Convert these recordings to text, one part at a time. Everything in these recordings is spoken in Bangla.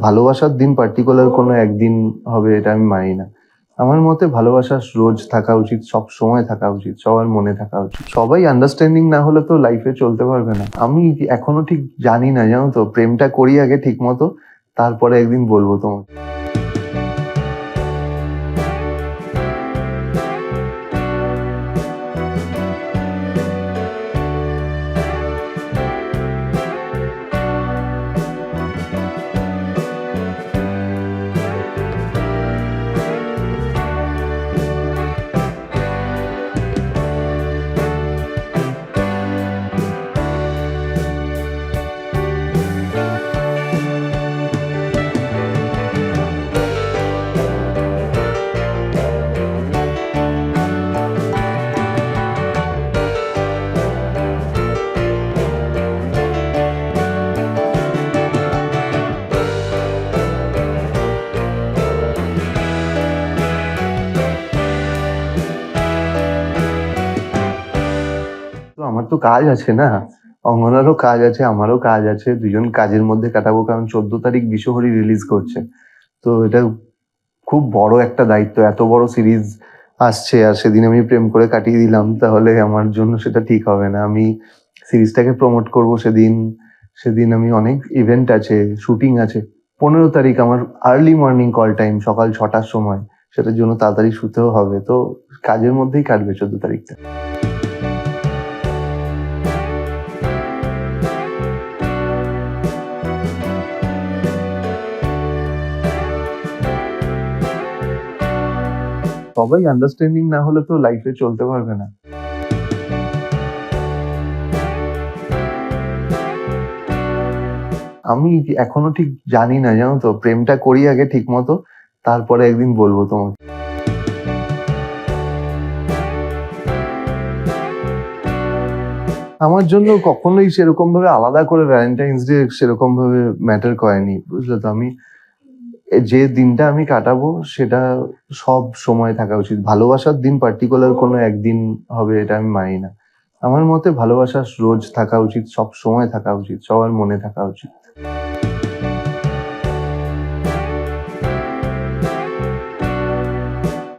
ভালোবাসার দিন পার্টিকুলার কোনো একদিন হবে এটা আমি মানি না। আমার মতে ভালোবাসা রোজ থাকা উচিত, সব সময় থাকা উচিত, সবার মনে থাকা উচিত। সবাই আন্ডারস্ট্যান্ডিং না হলে তো লাইফে চলতে পারবে না। আমি এখনও ঠিক জানি না, জানো তো, প্রেমটা করি আগে ঠিক মতো তারপরে একদিন বলব তোমাকে। তো কাজ আছে না। অঙ্গনারও কাজ আছে, আমারও কাজ আছে। দুজন কাজের মধ্যে কাটাবো, কারণ চোদ্দ তারিখ বিশ্বহরি রিলিজ করছে। তো এটা খুব বড় একটা দায়িত্ব। এত বড় সিরিজ আসছে আর সেদিন আমি প্রেম করে কাটিয়ে দিলাম, তাহলে আমার জন্য সেটা ঠিক হবে না। আমি সিরিজটাকে প্রমোট করব সেদিন। সেদিন আমি অনেক ইভেন্ট আছে শুটিং আছে। পনেরো তারিখ আমার আর্লি মর্নিং কল টাইম সকাল ছটার সময়। সেটার জন্য তাড়াতাড়ি শুতেও হবে। তো কাজের মধ্যেই কাটবে চোদ্দ তারিখটা। সবাই আন্ডারস্ট্যান্ডিং না হলে তো লাইফে চলতে পারবে না। আমি এখনও ঠিক জানি না, জানো তো, প্রেমটা করি আগে ঠিক মতো তারপরে একদিন বলব তোমাকে। আমার জন্য কখনোই সেরকম ভাবে আলাদা করে ভ্যালেন্টাইন্স ডে সেরকম ভাবে ম্যাটার করেনি, বুঝলে তো? আমি যে দিনটা আমি কাটাবো সেটা সব সময় থাকা উচিত। ভালোবাসার দিন পার্টিকুলার কোনো একদিন হবে এটা আমি মানি না। আমার মতে ভালোবাসা রোজ থাকা উচিত, সব সময় থাকা উচিত, সবার মনে থাকা উচিত।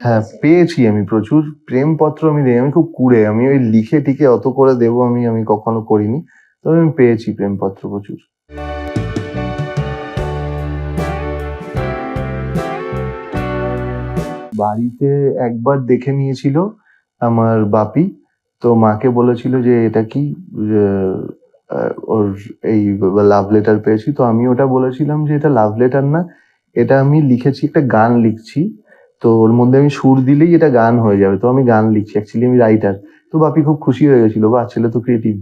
হ্যাঁ পেয়েছি আমি প্রচুর। প্রেমপত্র আমি দিই, আমি খুব কুড়ে, আমি ওই লিখে টিকে অত করে দেবো আমি আমি কখনো করিনি। তবে আমি পেয়েছি প্রেমপত্র প্রচুর। বাড়িতে একবার দেখে নিয়েছিল আমার বাপি। তো মাকে বলেছিল যে, এটা কি ওর এই লাভ লেটার পেয়েছি? তো আমি ওটা বলেছিলাম যে, এটা লাভ লেটার না, এটা আমি লিখেছি, একটা গান লিখছি। তো ওর মধ্যে আমি সুর দিলেই এটা গান হয়ে যাবে। তো আমি গান লিখছি অ্যাকচুয়ালি আমি রাইটার তো বাপি খুব খুশি হয়ে গেছিল বা ছেলে তো ক্রিয়েটিভ